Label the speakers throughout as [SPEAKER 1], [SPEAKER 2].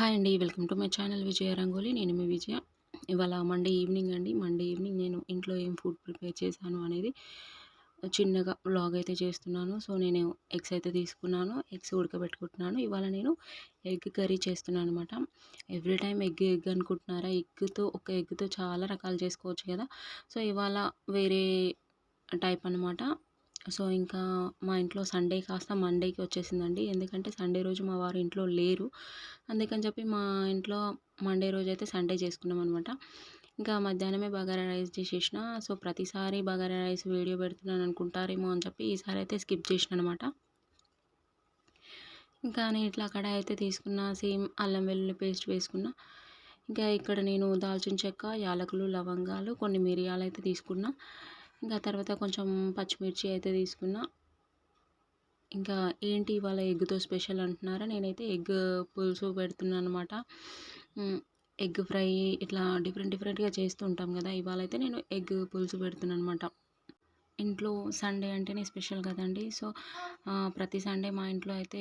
[SPEAKER 1] Hi అండి welcome to my channel Vijaya Rangoli. నేను మీ విజయ. ఇవాళ మండే ఈవినింగ్ అండి. మండే ఈవినింగ్ నేను ఇంట్లో ఏం ఫుడ్ ప్రిపేర్ చేశాను అనేది చిన్నగా వ్లాగ్ అయితే చేస్తున్నాను. సో నేను ఎగ్స్ అయితే తీసుకున్నాను. ఎగ్స్ ఉడకబెట్టుకుంటున్నాను. ఇవాళ నేను ఎగ్ కర్రీ చేస్తున్నాను అనమాట ఎవ్రీ టైం ఎగ్ ఎగ్ అనుకుంటున్నారా? ఎగ్తో ఒక ఎగ్తో చాలా రకాలు చేసుకోవచ్చు కదా. సో ఇవాళ వేరే టైప్ అనమాట సో ఇంకా మా ఇంట్లో సండే కాస్త మండేకి వచ్చేసిందండి. ఎందుకంటే సండే రోజు మా వారు ఇంట్లో లేరు. అందుకని చెప్పి మా ఇంట్లో మండే రోజు అయితే సండే చేసుకున్నాం అనమాట ఇంకా మధ్యాహ్నమే బగారా రైస్ చేసేసిన. సో ప్రతిసారి బగారా రైస్ వీడియో పెడుతున్నాను అనుకుంటారేమో అని చెప్పి ఈసారి అయితే స్కిప్ చేసిన అనమాట ఇంకా నేను ఇట్లా అక్కడ అయితే తీసుకున్న. సేమ్ అల్లం వెల్లుల్లి పేస్ట్ వేసుకున్న. ఇంకా ఇక్కడ నేను దాల్చిన చెక్క యాలకులు లవంగాలు కొన్ని మిరియాలు అయితే తీసుకున్నా. ఇంకా తర్వాత కొంచెం పచ్చిమిర్చి అయితే తీసుకున్నా. ఇంకా ఏంటి ఇవాళ ఎగ్తో స్పెషల్ అంటున్నారా? నేనైతే ఎగ్ పులుసు పెడుతున్నాను అనమాట ఎగ్ ఫ్రై ఇట్లా డిఫరెంట్ డిఫరెంట్గా చేస్తూ ఉంటాం కదా ఇవాళ అయితే నేను ఎగ్ పులుసు పెడుతున్నాను అనమాట ఇంట్లో సండే అంటేనే స్పెషల్ కదండి. సో ప్రతి సండే మా ఇంట్లో అయితే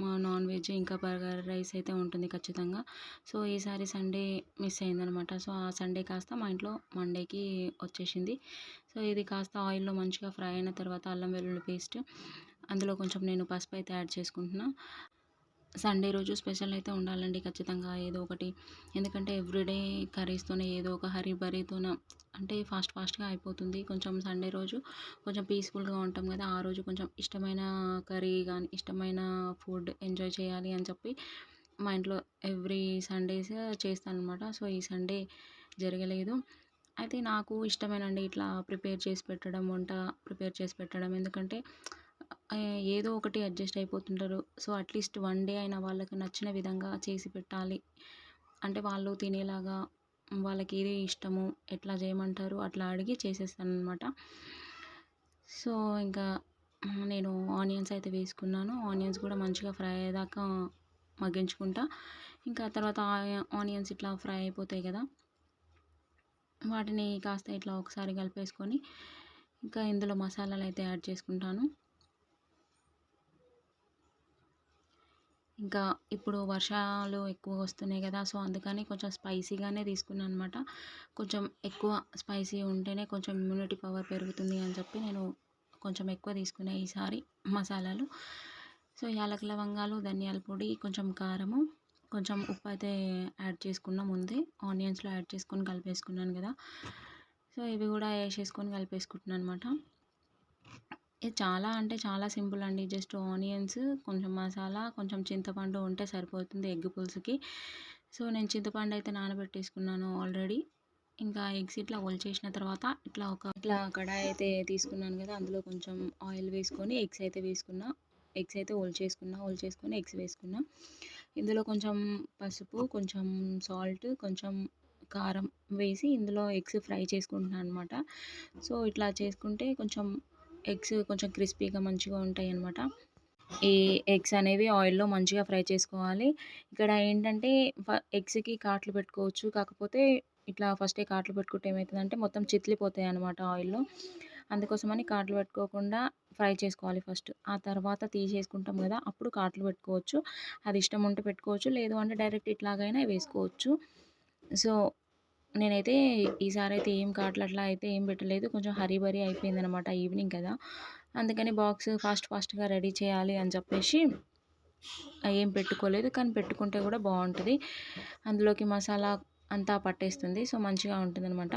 [SPEAKER 1] నాన్ వెజ్ ఇంకా బర్గర్ రైస్ అయితే ఉంటుంది ఖచ్చితంగా. సో ఈసారి సండే మిస్ అయిందనమాట. సో ఆ సండే కాస్త మా ఇంట్లో మండేకి వచ్చేసింది. సో ఇది కాస్త ఆయిల్లో మంచిగా ఫ్రై అయిన తర్వాత అల్లం వెల్లుల్లి పేస్ట్. అందులో కొంచెం నేను పసుపు అయితే యాడ్ చేసుకుంటున్నా. సండే రోజు స్పెషల్ అయితే ఉండాలండి ఖచ్చితంగా ఏదో ఒకటి. ఎందుకంటే ఎవ్రీడే కర్రీస్తోనే ఏదో ఒక హరీ బరీతోన అంటే ఫాస్ట్ ఫాస్ట్గా అయిపోతుంది. కొంచెం సండే రోజు కొంచెం పీస్ఫుల్గా ఉంటాం కదా ఆ రోజు కొంచెం ఇష్టమైన కర్రీ కానీ ఇష్టమైన ఫుడ్ ఎంజాయ్ చేయాలి అని చెప్పి మా ఇంట్లో ఎవ్రీ సండేస్ చేస్తాను అనమాట సో ఈ సండే జరగలేదు. అయితే నాకు ఇష్టమేనండి ఇట్లా ప్రిపేర్ చేసి పెట్టడం వంట ప్రిపేర్ చేసి పెట్టడం. ఎందుకంటే ఏదో ఒకటి adjust అయిపోతుంటారు. So at least one day అయినా వాళ్ళకి నచ్చిన విధంగా చేసి పెట్టాలి. అంటే వాళ్ళు తినేలాగా వాళ్ళకి ఏది ఇష్టము ఎట్లా చేయమంటారు అట్లా అడిగి చేసేస్తాను అనమాట సో ఇంకా నేను ఆనియన్స్ అయితే వేసుకున్నాను. ఆనియన్స్ కూడా మంచిగా ఫ్రై అయ్యేదాకా మగ్గించుకుంటా. ఇంకా తర్వాత ఆనియన్స్ ఇట్లా ఫ్రై అయిపోతాయి కదా వాటిని కాస్త ఇట్లా ఒకసారి కలిపేసుకొని ఇంకా ఇందులో మసాలాలు అయితే యాడ్ చేసుకుంటాను. ఇంకా ఇప్పుడు వర్షాలు ఎక్కువ వస్తున్నాయి కదా సో అందుకని కొంచెం స్పైసీగానే తీసుకున్నాను అనమాట కొంచెం ఎక్కువ స్పైసీ ఉంటేనే కొంచెం ఇమ్యూనిటీ పవర్ పెరుగుతుంది అని చెప్పి నేను కొంచెం ఎక్కువ తీసుకునే ఈసారి మసాలాలు. సో యాలకుల లవంగాలు ధనియాల పొడి కొంచెం కారము కొంచెం ఉప్పు అయితే యాడ్ చేసుకున్న ముందే ఆనియన్స్లో యాడ్ చేసుకొని కలిపేసుకున్నాను కదా. సో ఇవి కూడా వేసేసుకొని కలిపేసుకుంటున్నాను అనమాట ఇది చాలా అంటే చాలా సింపుల్ అండి. జస్ట్ ఆనియన్స్ కొంచెం మసాలా కొంచెం చింతపండు ఉంటే సరిపోతుంది ఎగ్ పులుసుకి. సో నేను చింతపండు అయితే నానబెట్టేసుకున్నాను ఆల్రెడీ. ఇంకా ఎగ్స్ ఇట్లా చేసిన తర్వాత ఇట్లా ఒక ఇట్లా కడాయి అయితే తీసుకున్నాను కదా అందులో కొంచెం ఆయిల్ వేసుకొని ఎగ్స్ అయితే వేసుకున్నా. ఎగ్స్ అయితే ఒలిచేసుకున్నా ఒలిచేసుకొని ఎగ్స్ వేసుకున్నా. ఇందులో కొంచెం పసుపు కొంచెం సాల్ట్ కొంచెం కారం వేసి ఇందులో ఎగ్స్ ఫ్రై చేసుకుంటున్నాను అనమాట సో ఇట్లా చేసుకుంటే కొంచెం ఎగ్స్ కొంచెం క్రిస్పీగా మంచిగా ఉంటాయి అనమాట ఈ ఎగ్స్ అనేవి ఆయిల్లో మంచిగా ఫ్రై చేసుకోవాలి. ఇక్కడ ఏంటంటే ఎగ్స్కి కాట్లు పెట్టుకోవచ్చు. కాకపోతే ఇట్లా ఫస్టే కాట్లు పెట్టుకుంటే ఏమవుతుందంటే మొత్తం చిట్లిపోతాయి అనమాట ఆయిల్లో. అందుకోసమని కాట్లు పెట్టుకోకుండా ఫ్రై చేసుకోవాలి ఫస్ట్. ఆ తర్వాత తీసేసుకుంటాం కదా అప్పుడు కాట్లు పెట్టుకోవచ్చు. అది ఇష్టం ఉంటే పెట్టుకోవచ్చు. లేదు అంటే డైరెక్ట్ ఇట్లాగైనా వేసుకోవచ్చు. సో నేనైతే ఈసారి అయితే ఏం కాట్లు అట్లా అయితే ఏం పెట్టలేదు. కొంచెం హరీ బరీ అయిపోయింది అనమాట ఈవినింగ్ కదా. అందుకని బాక్స్ ఫాస్ట్ ఫాస్ట్గా రెడీ చేయాలి అని చెప్పేసి ఏం పెట్టుకోలేదు. కానీ పెట్టుకుంటే కూడా బాగుంటుంది. అందులోకి మసాలా అంతా పట్టేస్తుంది. సో మంచిగా ఉంటుంది అనమాట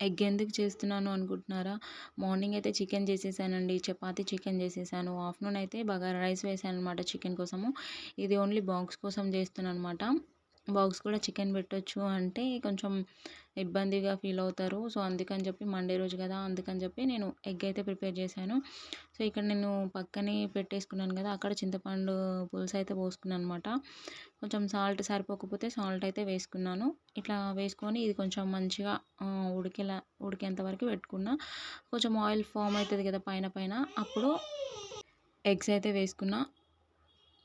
[SPEAKER 1] ఎగ్ ఎందుకు చేస్తున్నాను అనుకుంటున్నారా? మార్నింగ్ అయితే చికెన్ చేసేసానండి. చపాతి చికెన్ చేసేసాను. ఆఫ్టర్నూన్ అయితే బగారా రైస్ వేసాను అనమాట చికెన్ కోసము. ఇది ఓన్లీ బాక్స్ కోసం చేస్తున్నాను అనమాట బాక్స్ కూడా చికెన్ పెట్టొచ్చు అంటే కొంచెం ఇబ్బందిగా ఫీల్ అవుతారు. సో అందుకని చెప్పి మండే రోజు కదా అందుకని చెప్పి నేను ఎగ్ అయితే ప్రిపేర్ చేశాను. సో ఇక్కడ నేను పక్కనే పెట్టేసుకున్నాను కదా అక్కడ చింతపండు పులుసు అయితే పోసుకున్నాను అనమాట కొంచెం సాల్ట్ సరిపోకపోతే సాల్ట్ అయితే వేసుకున్నాను. ఇట్లా వేసుకొని ఇది కొంచెం మంచిగా ఉడికేలా ఉడికేంత వరకు పెట్టుకున్నా. కొంచెం ఆయిల్ ఫామ్ అవుతుంది కదా పైన పైన. అప్పుడు ఎగ్స్ అయితే వేసుకున్నా.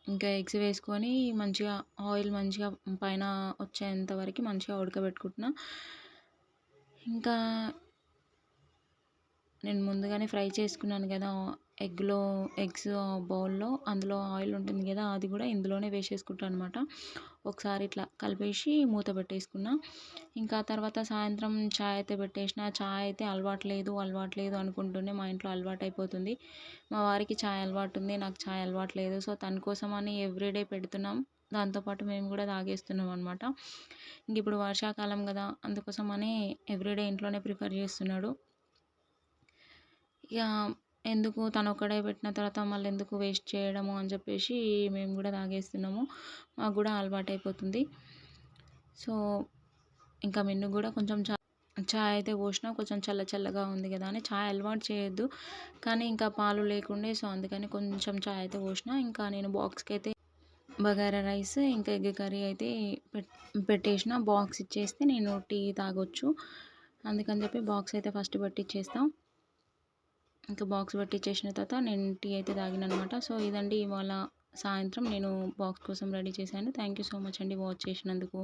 [SPEAKER 1] ఇంకా ఎగ్స్ వేసుకొని మంచిగా ఆయిల్ మంచిగా పైన వచ్చేంత వరకు మంచిగా ఉడకబెట్టుకుంటున్నా. ఇంకా నేను ముందుగానే ఫ్రై చేసుకున్నాను కదా ఎగ్లో ఎగ్స్ బౌల్లో అందులో ఆయిల్ ఉంటుంది కదా అది కూడా ఇందులోనే వేసేసుకుంటాను అనమాట ఒకసారి ఇట్లా కలిపేసి మూత పెట్టేసుకున్నా. ఇంకా తర్వాత సాయంత్రం చాయ్ అయితే పెట్టేసిన చాయ్ అయితే అలవాటు లేదు అలవాటు లేదు అనుకుంటూనే మా ఇంట్లో అలవాటు అయిపోతుంది. మా వారికి చాయ్ అలవాటు ఉంది నాకు చాయ్ అలవాటు లేదు. సో తన కోసం అని ఎవ్రీడే పెడుతున్నాం. దాంతోపాటు మేము కూడా తాగేస్తున్నాం అనమాట ఇంక ఇప్పుడు వర్షాకాలం కదా అందుకోసమని ఎవ్రీడే ఇంట్లోనే ప్రిఫర్ చేస్తున్నాడు. ఇక ఎందుకు తను ఒక్కడే పెట్టిన తర్వాత మళ్ళీ ఎందుకు వేస్ట్ చేయడము అని చెప్పేసి మేము కూడా తాగేస్తున్నాము. మాకు కూడా అలవాటు అయిపోతుంది సో ఇంకా మెన్ను కూడా కొంచెం చా చాయ్ అయితే పోసినా కొంచెం చల్ల చల్లగా ఉంది కదా అని చాయ్ అలవాటు చేయొద్దు. కానీ ఇంకా పాలు లేకుండే సో అందుకని కొంచెం చాయ్ అయితే పోసిన. ఇంకా నేను బాక్స్కి అయితే బగారా రైస్ ఇంకా ఎగ్ కర్రీ అయితే పెట్టేసిన. బాక్స్ ఇచ్చేస్తే నేను టీ తాగొచ్చు. అందుకని చెప్పి బాక్స్ అయితే ఫస్ట్ పెట్టిచ్చేస్తాం. ఇంకా బాక్స్ పెట్టిచ్చేసిన తర్వాత నేను టీ అయితే తాగిన అనమాట సో ఇదండి ఇవాళ సాయంత్రం నేను బాక్స్ కోసం రెడీ చేశాను. థ్యాంక్ యూ సో మచ్ అండి వాచ్ చేసినందుకు.